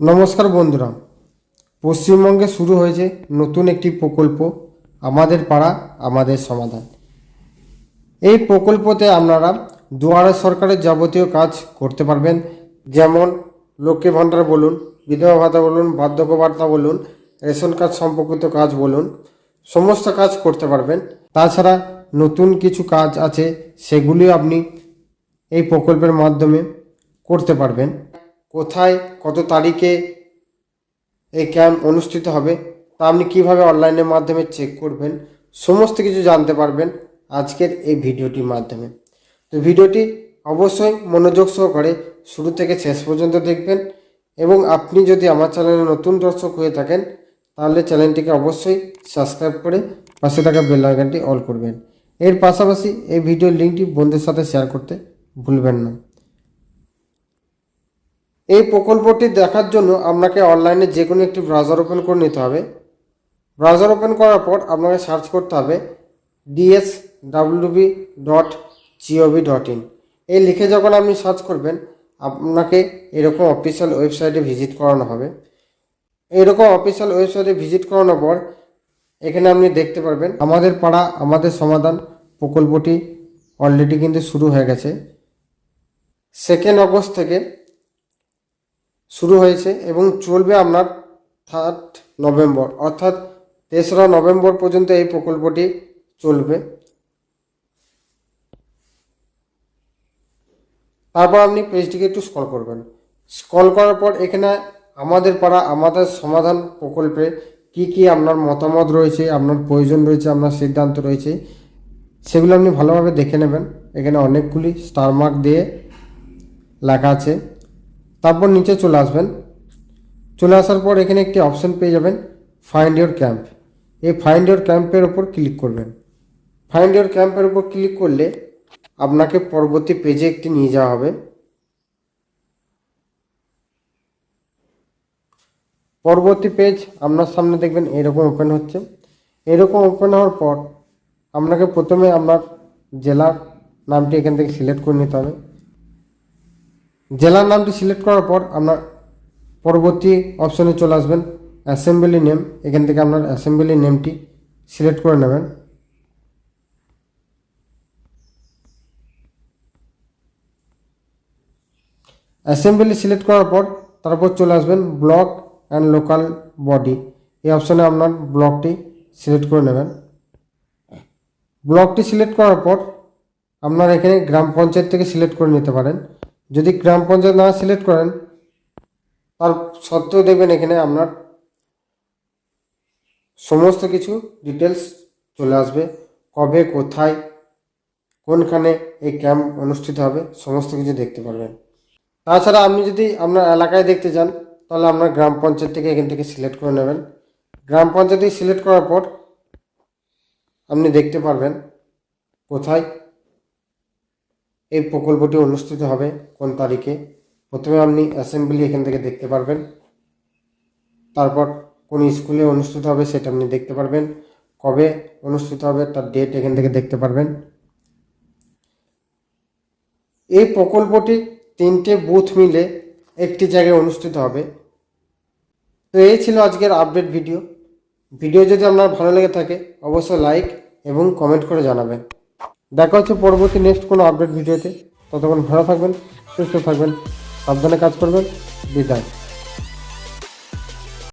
নমস্কার বন্ধুরা, পশ্চিমবঙ্গে শুরু হয়েছে নতুন একটি প্রকল্প, আমাদের পাড়া, আমাদের সমাধান। এই প্রকল্পতে আপনারা দুয়ারে সরকারের যাবতীয় কাজ করতে পারবেন, যেমন লক্ষ্মী ভাণ্ডার বলুন, বিধবা ভাতা বলুন বার্ধক্য ভাতা বলুন, রেশন কার্ড সম্পর্কিত কাজ বলুন, সমস্ত কাজ করতে পারবেন। তাছাড়া নতুন কিছু কাজ আছে, সেগুলিও আপনি এই প্রকল্পের মাধ্যমে করতে পারবেন। কোথায়, কত তারিখে এই ক্যাম্প অনুষ্ঠিত হবে তা আপনি কীভাবে অনলাইনের মাধ্যমে চেক করবেন, সমস্ত কিছু জানতে পারবেন আজকের এই ভিডিওটির মাধ্যমে। তো ভিডিওটি অবশ্যই মনোযোগ সহকারে শুরু থেকে শেষ পর্যন্ত দেখবেন এবং আপনি যদি আমার চ্যানেলে নতুন দর্শক হয়ে থাকেন, তাহলে চ্যানেলটিকে অবশ্যই সাবস্ক্রাইব করে পাশে থাকা বেল আইকনটি অল করবেন। এর পাশাপাশি এই ভিডিওর লিঙ্কটি বন্ধুদের সাথে শেয়ার করতে ভুলবেন না। এই প্রকল্পটি দেখার জন্য আপনাকে অনলাইনে যে কোনো একটি ব্রাউজার ওপেন করে নিতে হবে। ব্রাউজার ওপেন করার পর আপনাকে সার্চ করতে হবে DS WB dot GOV dot in এই লিখে যখন আপনি সার্চ করবেন, আপনাকে এরকম অফিসিয়াল ওয়েবসাইটে ভিজিট করানো হবে। এরকম অফিসিয়াল ওয়েবসাইটে ভিজিট করানোর পর এখানে আপনি দেখতে পারবেন, আমাদের পাড়া, আমাদের সমাধান প্রকল্পটি অলরেডি কিন্তু শুরু হয়ে গেছে। সেকেন্ড অগস্ট থেকে শুরু হয়েছে এবং চলবে আপনার থার্ড নভেম্বর অর্থাৎ তেসরা নভেম্বর পর্যন্ত এই প্রকল্পটি চলবে। তারপর আপনি পেজটিকে একটু স্কল করবেন। স্ক্রল করার পর এখানে আমাদের পাড়া, আমাদের সমাধান প্রকল্পে কি কি আপনার মতামত রয়েছে, আপনার প্রয়োজন রয়েছে, আপনার সিদ্ধান্ত রয়েছে, সেগুলো আপনি ভালোভাবে দেখে নেবেন। এখানে অনেকগুলি স্টার মার্ক দিয়ে লেখা আছে। তারপর নিচে চলে আসবেন। চলে আসার পর এখানে একটি অপশন পেয়ে যাবেন ফাইন্ড ইওর ক্যাম্প এই ফাইন্ড ইওর ক্যাম্পের ওপর ক্লিক করবেন। ফাইন্ড ইওর ক্যাম্পের উপর ক্লিক করলে আপনাকে পরবর্তী পেজে একটি নিয়ে যাওয়া হবে। পরবর্তী পেজ আপনার সামনে দেখবেন এরকম ওপেন হচ্ছে। এরকম ওপেন হওয়ার পর আপনাকে প্রথমে আপনার জেলার নামটি এখান থেকে সিলেক্ট করে নিতে হবে। জেলার নামটি সিলেক্ট করার পর আপনার পরবর্তী অপশনে চলে আসবেন অ্যাসেম্বলি নেম। এখান থেকে আপনার অ্যাসেম্বলি নেমটি সিলেক্ট করে নেবেন। অ্যাসেম্বলি সিলেক্ট করার পর তারপর চলে আসবেন ব্লক অ্যান্ড লোকাল বডি। এই অপশানে আপনার ব্লকটি সিলেক্ট করে নেবেন। ব্লকটি সিলেক্ট করার পর আপনার এখানে গ্রাম পঞ্চায়েত থেকে সিলেক্ট করে নিতে পারেন। যদি গ্রাম পঞ্চায়েত না সিলেক্ট করেন, তার সত্ত্বেও দেখবেন এখানে আপনার সমস্ত কিছু ডিটেলস চলে আসবে। কবে, কোথায়, কোনখানে এই ক্যাম্প অনুষ্ঠিত হবে, সমস্ত কিছু দেখতে পারবেন। তাছাড়া আপনি যদি আপনার এলাকায় দেখতে চান, তাহলে আপনার গ্রাম পঞ্চায়েত থেকে এখান থেকে সিলেক্ট করে নেবেন। গ্রাম পঞ্চায়েত সিলেক্ট করার পর আপনি দেখতে পারবেন কোথায় এই প্রকল্পটি অনুষ্ঠিত হবে কোন তারিখে? প্রথমে আপনি অ্যাসেম্বলি এখান থেকে দেখতে পারবেন। তারপর কোন স্কুলে অনুষ্ঠিত হবে সেটা আপনি দেখতে পারবেন। কবে অনুষ্ঠিত হবে তার ডেট এখান থেকে দেখতে পারবেন। এই প্রকল্পটি তিনটে বুথ মিলে একটি জায়গায় অনুষ্ঠিত হবে। তো এই ছিল আজকের আপডেট ভিডিও ভিডিও যদি আপনার ভালো লেগে থাকে, অবশ্যই লাইক এবং কমেন্ট করে জানাবেন। দেখা হচ্ছে পরবর্তী নেক্সট কোনো আপডেট ভিডিওতে। ততক্ষণ ভালো থাকবেন, সুস্থ থাকবেন, সাবধানে কাজ করবেন। বিদায়।